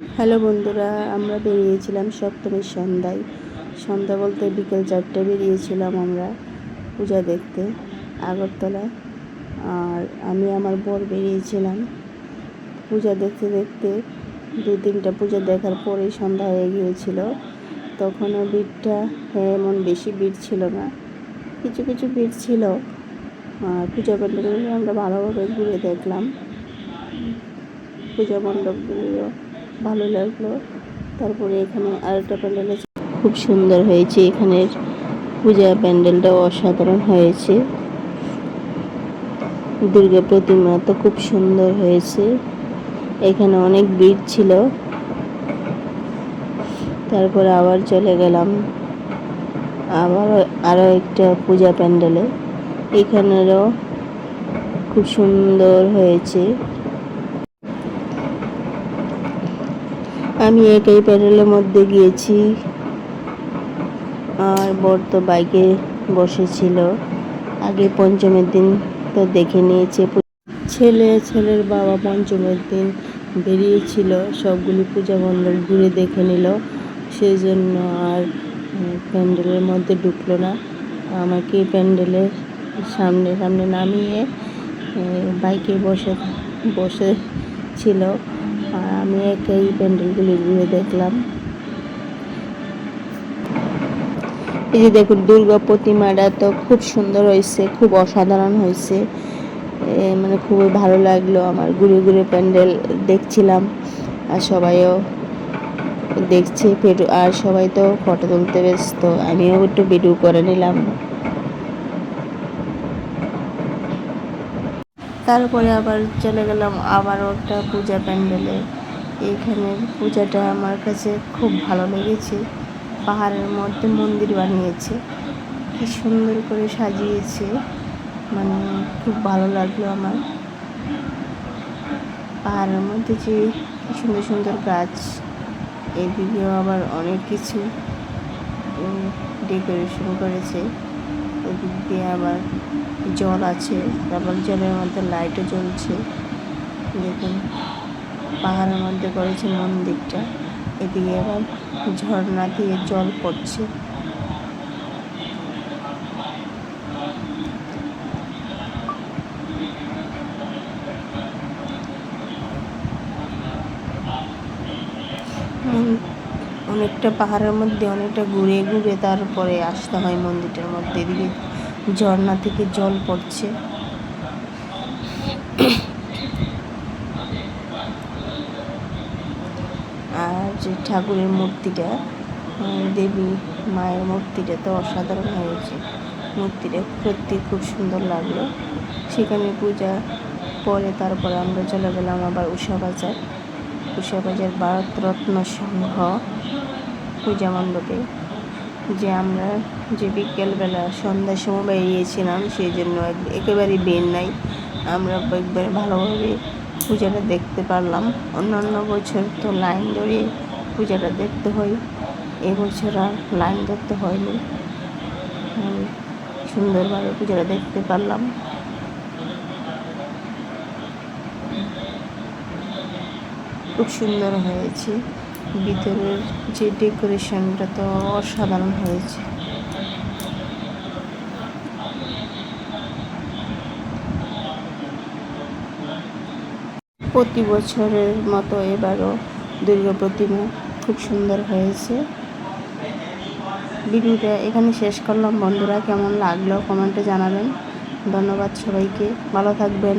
Hello বন্ধুরা, আমরা বেরিয়েছিলাম সপ্তমীর সন্ধ্যায়। সন্ধ্যা বলতে বিকেল চারটে বেরিয়েছিলাম আমরা পূজা দেখতে আগরতলা। আর আমি আমার বর বেরিয়েছিলাম পূজা দেখতে দেখতে। দু তিনটা পূজা দেখার পরেই সন্ধ্যা হয়ে গিয়েছিল। তখনও ভিড়টা হ্যাঁ এমন বেশি ভিড় ছিল না। কিছু কিছু ভিড় ছিল। আর পূজা মণ্ডপগুলো আমরা ভালোভাবে ঘুরে দেখলাম। পূজা মণ্ডপগুলিও ভালো লাগল। তারপরে এখানে আরেকটা প্যান্ডেল আছে। খুব সুন্দর হয়েছে এখানের পূজা প্যান্ডেলটাও অসাধারণ হয়েছে। দুর্গা প্রতিমা তো খুব সুন্দর হয়েছে। এখানে অনেক ভিড় ছিল। তারপরে আবার চলে গেলাম। আবার আরও একটা পূজা প্যান্ডেলে। এখানেরও খুব সুন্দর হয়েছে। আমি একাই প্যান্ডেলের মধ্যে গিয়েছি। আর বর তো বাইকে বসেছিল। আগে পঞ্চমের দিন তো দেখে নিয়েছে। ছেলে, ছেলের বাবা পঞ্চমের দিন বেরিয়েছিল। সবগুলি পূজা মণ্ডল ঘুরে দেখে নিল। সেই জন্য আর প্যান্ডেলের মধ্যে ঢুকলো না। আমাকে প্যান্ডেলের সামনে সামনে নামিয়ে বাইকে বসে বসে ছিল আর আমি একাই প্যান্ডেলগুলি ঘুরে দেখলাম। এই যে দেখুন, দুর্গা প্রতিমাটা তো খুব সুন্দর হয়েছে, খুব অসাধারণ হয়েছে। মানে খুবই ভালো লাগল আমার ঘুরে ঘুরে প্যান্ডেল দেখছিলাম। আর সবাইও দেখছে আর সবাই তো ফটো তুলতে ব্যস্ত, আমিও একটু ভিডিও করে নিলাম। তারপরে আবার চলে গেলাম আবারও একটা পূজা প্যান্ডেলে। এইখানে পূজাটা আমার কাছে খুব ভালো লেগেছে। পাহাড়ের মধ্যে মন্দির বানিয়েছে। কি সুন্দর করে সাজিয়েছে। মানে খুব ভালো লাগল আমার। পাহাড়ের মধ্যে যে সুন্দর সুন্দর গাছ, এদিকেও আবার অনেক কিছু ডেকোরেশন করেছে। এদিক দিয়ে আবার জল আছে। তারপর জলের মধ্যে লাইটও জ্বলছে। দেখুন, পাহাড়ের মধ্যে করেছে মন্দিরটা। এদিকে আবার ঝর্ণা দিয়ে জল পড়ছে। মন- অনেকটা পাহাড়ের মধ্যে, অনেকটা ঘুরে ঘুরে তারপরে আসতে হয় মন্দিরটার মধ্যে। এদিকে ঝর্ণা থেকে জল পড়ছে। আর যে ঠাকুরের মূর্তিটা দেবী মায়ের মূর্তিটা তো অসাধারণ হয়েছে। মূর্তিটা সত্যি খুব সুন্দর লাগল। সেখানে পূজা, পরে তারপরে আমরা চলে গেলাম আবার উষা বাজার। উষা বাজার ভারতরত্ন সংঘ পূজা মণ্ডপে, যে আমরা যে বিকেলবেলা সন্ধ্যার সময় বেরিয়েছিলাম, সেই জন্য এক- একেবারেই বের নাই। আমরা একবারে ভালোভাবে পূজাটা দেখতে পারলাম। অন্যান্য বছর তো লাইন ধরে পূজাটা দেখতে হয়। এবছর আর লাইন ধরতে হয়নি। সুন্দরভাবে পূজাটা দেখতে পারলাম। খুব সুন্দর হয়েছে। ভিতরের যে ডেকোরেশনটা তো অসাধারণ হয়েছে। প্রতি বছরের মতো এবারও দুর্গা প্রতিমা খুব সুন্দর হয়েছে। ভিডিওটা এখানে শেষ করলাম। বন্ধুরা, কেমন লাগল কমেন্টে জানাবেন। ধন্যবাদ সবাইকে। ভালো থাকবেন।